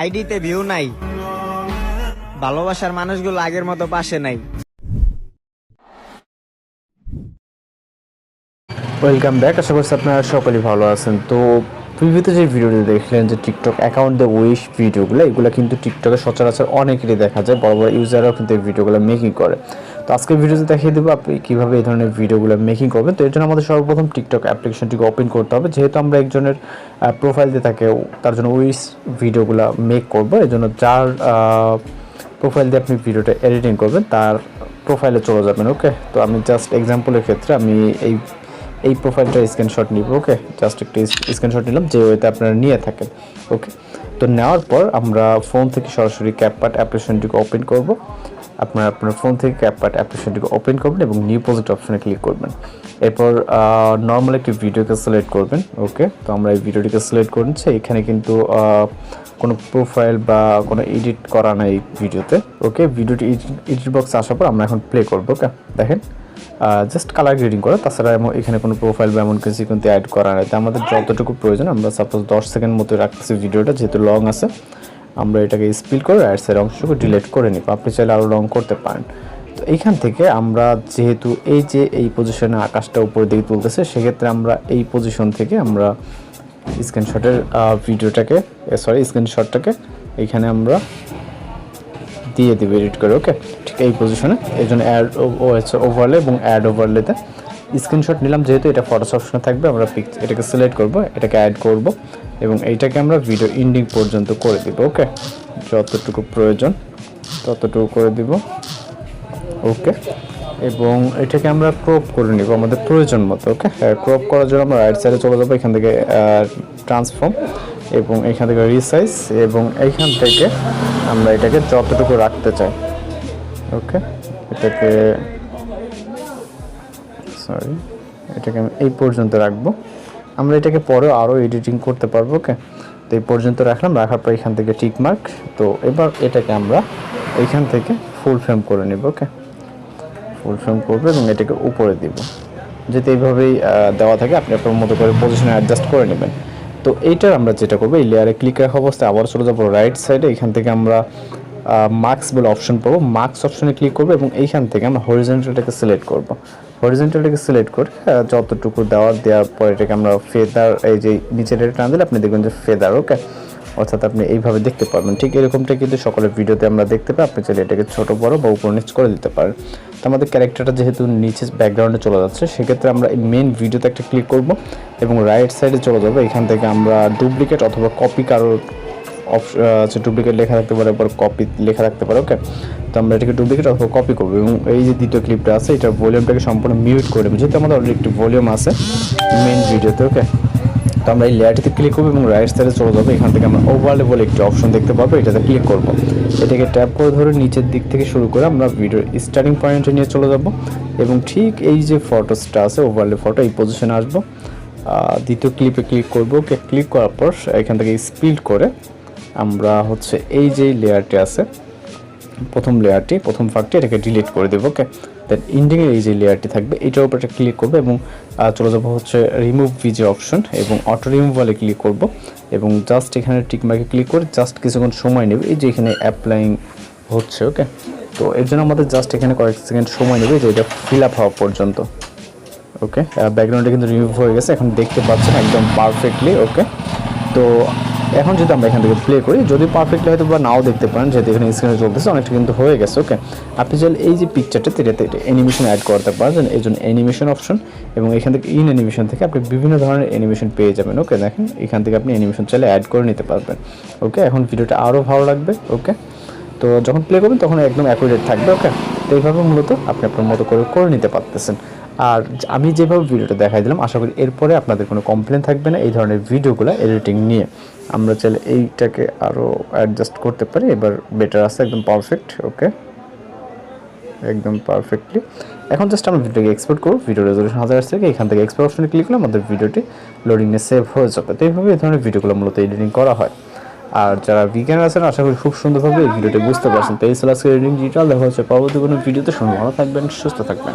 আইডিতে ভিউ নাই। ভালোবাসার মানুষগুলো আগের মতো পাশে নাই। ওয়েলকাম ব্যাক আশা করছি আপনারা সকলেই ভালো আছেন। তো প্রিভিউতে যে ভিডিওটি দেখলেন, যে টিকটক অ্যাকাউন্ট উইশ ভিডিওগুলো এগুলো কিন্তু টিকটকে সচরাচর অনেকেরই দেখা যায়। বড় বড় ইউজাররাও কিন্তু এই ভিডিওগুলো মেকিং করে। তো আজকের ভিডিওতে দেখিয়ে দেবো আপনি কীভাবে এই ধরনের ভিডিওগুলো মেকিং করবেন। তো এর জন্য আমাদের সর্বপ্রথম টিকটক অ্যাপ্লিকেশনটিকে ওপেন করতে হবে। যেহেতু আমরা একজনের প্রোফাইল দিয়ে থাকে তার জন্য উইশ ভিডিওগুলো মেক করব। এর জন্য যার প্রোফাইল দিয়ে আপনি ভিডিওটা এডিটিং করবেন, তার প্রোফাইলে চলে যাবেন ওকে তো আমি জাস্ট এক্সাম্পলের ক্ষেত্রে আমি এই এই প্রোফাইলটা স্ক্রিনশট নিব ওকে জাস্ট একটু স্ক্রিনশট নিলাম, যে ওয়েতে আপনারা নিয়ে থাকেন ওকে তো নেওয়ার পর আমরা ফোন থেকে সরাসরি ক্যাপকাট অ্যাপ্লিকেশনটিকে ওপেন করব। আপনার আপনার ফোন থেকে ক্যাপকাট অ্যাপ্লিকেশনটিকে ওপেন করবেন এবং নিউ প্রজেক্ট অপশনে ক্লিক করবেন। এরপর নর্মাল একটি ভিডিওকে সিলেক্ট করবেন ওকে তো আমরা এই ভিডিওটিকে সিলেক্ট করে নিচ্ছি। এখানে কিন্তু কোনো প্রোফাইল বা কোনো এডিট করা নাই ভিডিওতে ওকে ভিডিওটি এডিট বক্স আসার পর আমরা এখন প্লে করব ওকে দেখেন জাস্ট কালার গ্রেডিং করা। তাছাড়া এখানে কোনো প্রোফাইল বা এমন কিছু কিন্তু অ্যাড করা নাই। তো আমাদের যতটুকু প্রয়োজন, আমরা সাপোজ দশ সেকেন্ড মতো রাখতেছি ভিডিওটা যেহেতু লং আছে। আমরা এটাকে স্পিল করে অ্যাডসের অংশটুকু ডিলিট করে নিব। আপনি চাইলে আরও রং করতে পারেন। তো এইখান থেকে আমরা যেহেতু এই যে এই পজিশনে আকাশটা উপরের দিকে তুলতেছে, সেক্ষেত্রে আমরা এই পজিশন থেকে আমরা স্ক্রিনশটের ভিডিওটাকে সরি স্ক্রিনশটটাকে এইখানে আমরা দিয়ে দিবে এডিট করে ওকে ঠিক এই পজিশনে এই জন্য অ্যাড ওভারলে এবং অ্যাড ওভারলেতে স্ক্রিনশট নিলাম, যেহেতু এটা ফটোস অপশনে থাকবে, আমরা পিক এটাকে সিলেক্ট করব, এটাকে অ্যাড করব, এবং এইটাকে আমরা ভিডিও এন্ডিং পর্যন্ত করে দিব ওকে যতটুকু প্রয়োজন, ততটুকু করে দিব ওকে এবং এটাকে আমরা ক্রপ করে নিব আমাদের প্রয়োজন মতো ওকে ক্রপ করার জন্য আমরা রাইট সাইডে চলে যাব, এখান থেকে ট্রান্সফর্ম এবং এখান থেকে রিসাইজ এবং এইখান থেকে আমরা এটাকে যতটুকু রাখতে চাই ওকে এটাকে সরি এটাকে আমি এই পর্যন্ত রাখব। আমরা এটাকে পরে আরও এডিটিং করতে পারব ওকে তো এই পর্যন্ত রাখলাম। রাখার পর এখান থেকে টিক মার্ক তো এবার এটাকে আমরা এইখান থেকে ফুল ফ্রেম করে নেব ওকে ফুল ফ্রেম করব এবং এটাকে উপরে দিব। যদি এইভাবেই দেওয়া থাকে, আপনি আপনার মতো করে পজিশনে অ্যাডজাস্ট করে নেবেন। তো এইটার আমরা যেটা করব, এই লেয়ারে ক্লিক রাখা অবস্থায় আবার চলে যাব রাইট সাইডে এখান থেকে আমরা মার্কস বলে অপশন পাবো। মার্কস অপশনে ক্লিক করব এবং এইখান থেকে আমরা হরিজেন্টালটাকে সিলেক্ট করব। হরিজেন্টালটাকে সিলেক্ট করে যতটুকু দেওয়ার দেওয়ার পর এটাকে আমরা ফেদার এই যে নিচের এটা টান দিলে আপনি দেখবেন যে ফেদার ওকে অর্থাৎ আপনি এইভাবে দেখতে পারবেন। ঠিক এরকমটা কিন্তু সকলের ভিডিওতে আমরা দেখতে পাই। আপনি চাইলে এটাকে ছোটো, বড় বা উপর, নিচ করে দিতে পারেন। তো আমাদের ক্যারেক্টারটা যেহেতু নিচে ব্যাকগ্রাউন্ডে চলে যাচ্ছে, সেক্ষেত্রে আমরা এই মেন ভিডিওতে একটা ক্লিক করব এবং রাইট সাইডে চলে যাব। এখান থেকে আমরা ডুপ্লিকেট অথবা কপি কারোর অপশন ডুপ্লিকেট লেখা থাকতে পারে পর কপি লেখা থাকতে পারে ওকে তো আমরা এটাকে ডুপ্লিকেট অথবা কপি করব। এবং এই যে দ্বিতীয় ক্লিপটা আছে এটার ভলিউমটাকে সম্পূর্ণ মিউট করে দেবো। যেহেতু আমাদের অলরেডি একটি ভলিউম আছে মেন ভিডিওতে ওকে তো আমরা এই লেয়ারটিতে ক্লিক করব এবং রাইট সাইডে চলে যাব। এখান থেকে আমরা ওভারলে বলে একটি অপশন দেখতে পাবো, এটাতে ক্লিক করব। এটাকে ট্যাপ করে ধরে নিচের দিক থেকে শুরু করে আমরা ভিডিওর স্টার্টিং পয়েন্টে নিয়ে চলে যাব। এবং ঠিক এই যে ফটোসটা আছে ওভারলে ফটো এই পজিশনে আসব। দ্বিতীয় ক্লিপে ক্লিক করব ক্লিক করার পর এখান থেকে স্পিড করে আমরা হচ্ছে এই যে লেয়ারটি আছে, প্রথম লেয়ারটি প্রথম ফাঁকটি এটাকে ডিলিট করে দেবো ওকে দেন ইন্ডিংয়ের এই যে লেয়ারটি থাকবে, এটার উপর একটা ক্লিক করব এবং চলে যাব হচ্ছে রিমুভ ভিজে অপশন এবং অটো রিমুভালে ক্লিক করব এবং জাস্ট এখানে টিকমার্কে ক্লিক করে জাস্ট কিছুক্ষণ সময় নেবে। এই যে এখানে অ্যাপ্লাইং হচ্ছে ওকে তো এর জন্য আমাদের জাস্ট এখানে কয়েক সেকেন্ড সময় নেবে যে এটা ফিল আপ হওয়া পর্যন্ত ওকে ব্যাকগ্রাউন্ডে কিন্তু রিমুভ হয়ে গেছে, এখন দেখতে পাচ্ছেন একদম পারফেক্টলি ওকে তো এখন যদি আমরা এখান থেকে প্লে করি, যদি পারফেক্টলি হয়তো বা নাও দেখতে পারেন, যেহেতু এখানে স্ক্রিনে চলতেছে, অনেকটা কিন্তু হয়ে গেছে ওকে আপনি চাইলে এই যে পিকচারটা এটাতে অ্যানিমেশন অ্যাড করতে পারবেন, এই জন্য অ্যানিমেশন অপশন এবং এখান থেকে ইন অ্যানিমেশন থেকে আপনি বিভিন্ন ধরনের অ্যানিমেশন পেয়ে যাবেন ওকে দেখেন, এখান থেকে আপনি অ্যানিমেশন চাইলে অ্যাড করে নিতে পারবেন ওকে এখন ভিডিওটা আরও ভালো লাগবে ওকে তো যখন প্লে করবেন, তখন একদম অ্যাকুরেট থাকবে ওকে তো এইভাবে মূলত আপনি আপনার মতো করে করে নিতে পারতেছেন। আর আমি যেভাবে ভিডিওটা দেখাই দিলাম, আশা করি এরপরে আপনাদের কোনো কমপ্লেন থাকবে না এই ধরনের ভিডিওগুলো এডিটিং নিয়ে। আমরা চাইলে এইটাকে আরও অ্যাডজাস্ট করতে পারি, এবার বেটার আছে, একদম পারফেক্ট ওকে একদম পারফেক্টলি এখন জাস্ট আমরা ভিডিওকে এক্সপোর্ট করব ভিডিও রেজলিউশন হাজার আসছে এখান থেকে এক্সপোর্ট অপশনে ক্লিক করলে আমাদের ভিডিওটি লোডিংয়ে সেভ হয়ে যাবে। তো এইভাবে এই ধরনের ভিডিওগুলো মূলত এডিটিং করা হয়। আর যারা বিজ্ঞান আছেন, আশা করি খুব সুন্দরভাবে এই ভিডিওটি বুঝতে পারছেন। তো এই ছিল এডিটিং ডিটেল দেখা হচ্ছে পরবর্তী কোনো ভিডিওতে। শুনে ভালো থাকবেন, সুস্থ থাকবেন।